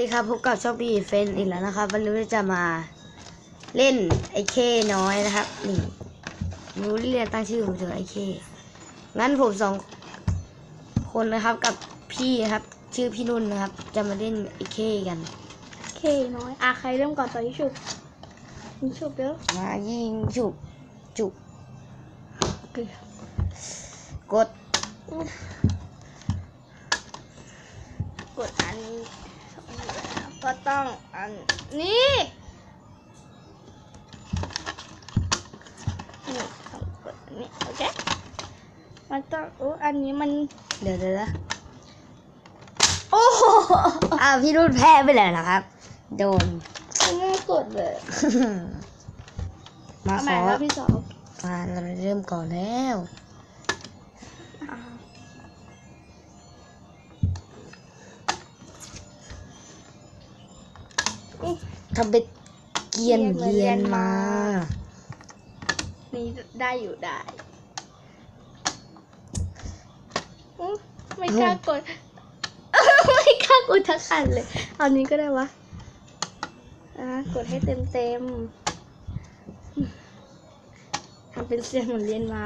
ดีครับพบกับช่องพี่เฟนอีกแล้วนะครับ วันนี้เราจะมาเล่นไอเคน้อยนะครับ นี่ไม่รู้เรียนตั้งชื่อผมเถอะไอเคงั้นผมสองคนนะครับกับพี่นะครับ ชื่อพี่นุ่นนะครับ จะมาเล่นไอเคกันเคน้อยอะใครเริ่มก่อนต่อที่ฉุบยิงฉุบเด้อมายิงจุบจุบโอเคกดกดอันนี้ ก็ต้องอันนี้นี่ต้องกดอันนี้โอเคมันต้องโอ้อันนี้มันเดี๋ยวเดี๋ยวโอ้โหอ่าพี่นุ่นแพ้ไปแล้วนะครับ โดนไม่กดเลย มาเอาขอแล้วพี่สองมาเราเริ่มก่อนแล้ว ทำเป็นเกรียนเรียนมา นี่ได้อยู่ได้อุ๊ยไม่กล้ากด ไม่กล้ากดทักขันเลย เอานี้ก็ได้วะอะกดให้เต็มเต็มๆทำเป็นเสียงเหมือนเรียนมา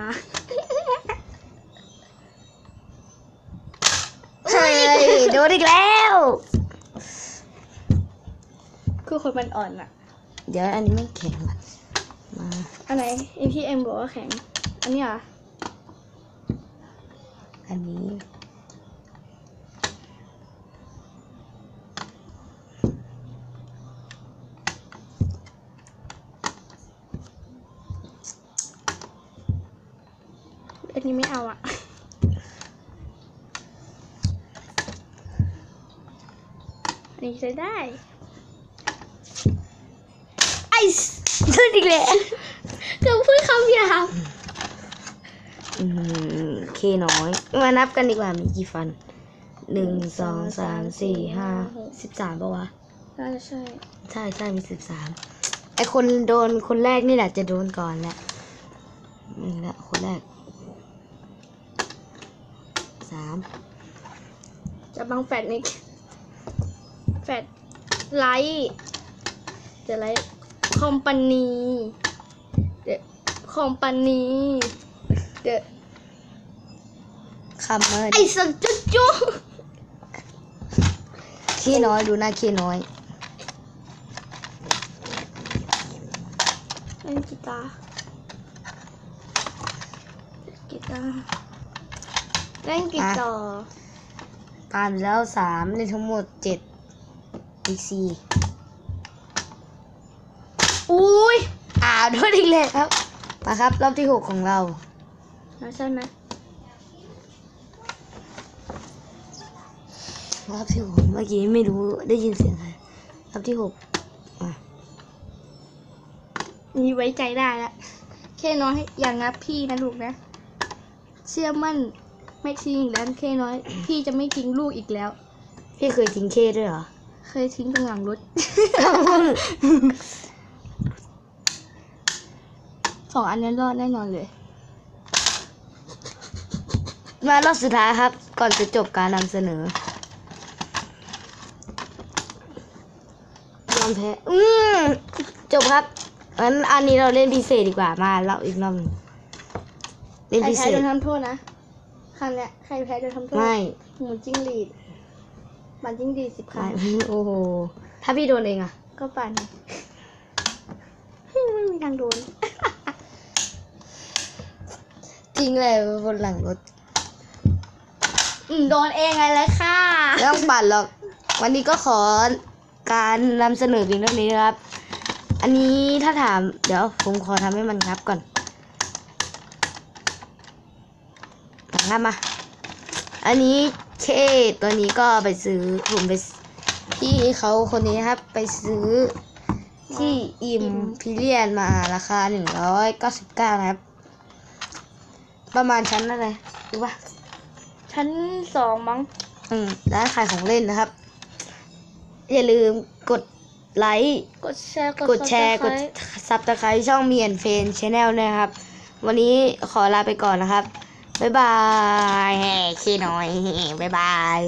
เฮ้ยโดนอีกแล้ว คือคนมันอ่อนอะเดี๋ยวอันนี้ไม่แข็งว่ะมาอันไหนไอพี่เอ็มบอกว่าแข็ง อันนี้เหรออันนี้อันนี้ไม่เอาอะอันนี้ใช้ได้ ไอ้สโดนอีกแล้วเกือบพูดคำหยาบอืมเคน้อย มานับกันดีกว่ามีกี่ฟันหนึ่งสองสามสี่ห้าสิบสามปะวะน่าจะใช่ใช่ใช่มีสิบสามไอคนโดนคนแรกนี่แหละจะโดนก่อนแหละนี่แหละคนแรกสามจะบังแฟดนิกแฟดไลท์เดี๋ยวไลท์ คอมพานีเดี๋ยวคอมพานีเดี๋ยวคำเมินไอสัตว์จุ๊จุ๊เคน้อยดูหน้าเคน้อยเล่นกีตาร์กีตาร์เล่นกีตาร์ผ่านไปแล้วสามในทั้งหมดเจ็ดอีกสี่ อุ้ยอ่าวโดนอีกแล้วครับมาครับ รอบที่หกของเรานะใช่ไหมรอบที่หกเมื่อกี้ไม่รู้ได้ยินเสียงอะไรรอบที่หกอะนี่ไว้ใจได้ละแค่น้อยอย่างนับพี่นะลูกนะ เชื่อมั่นไม่ทิ้งอีกแล้วแค่น้อย พี่จะไม่ทิ้งลูกอีกแล้ว พี่เคยทิ้งเคด้วยเหรอ เคยทิ้งตรงหลังรถ สองอันนี้รอดแน่นอนเลย มารอบสุดท้ายครับ ก่อนจะจบการนำเสนอยอมแพ้อืมจบครับงั้นอันนี้เราเล่นพิเศษดีกว่ามาเราอีกรอบหนึ่งเล่นใครพิแพ้เศษ โดนทำโทษนะครั้งเนี้ยใครแพ้โดนทำโทษไม่หมูจิ้งหรีดมันจิ้งหรีดสิบครั้ไม่งโอ้โห ถ้าพี่โดนเองอะก็ปั่น ไม่มีทางโดน จริงเลยบนหลังรถอืมโดนเองไงเลยค่ะ ไม่ต้องปั่นหรอก วันนี้ก็ขอการนำเสนอเพียงเท่านี้นะครับ อันนี้ถ้าถามเดี๋ยวผมขอทำให้มันงับก่อนงับมา อันนี้เคตัวนี้ก็ไปซื้อผมไปซพี่เขาคนนี้นะครับไปซื้อที่อิมพิเรียนมาราคาหนึ่งร้อยเก้าสิบเก้านะครับ ประมาณชั้นอะไรรู้ปะชั้นสองมั้ง อืมร้านขายของเล่นนะครับ อย่าลืมกดไลค์กดแชร์ กดแชร์กด Subscribe ซับสไครต์ช่องเมียนเฟนชแนลนะครับ วันนี้ขอลาไปก่อนนะครับ บ๊ายบายแฮ่ขี้น้อย บ๊ายบาย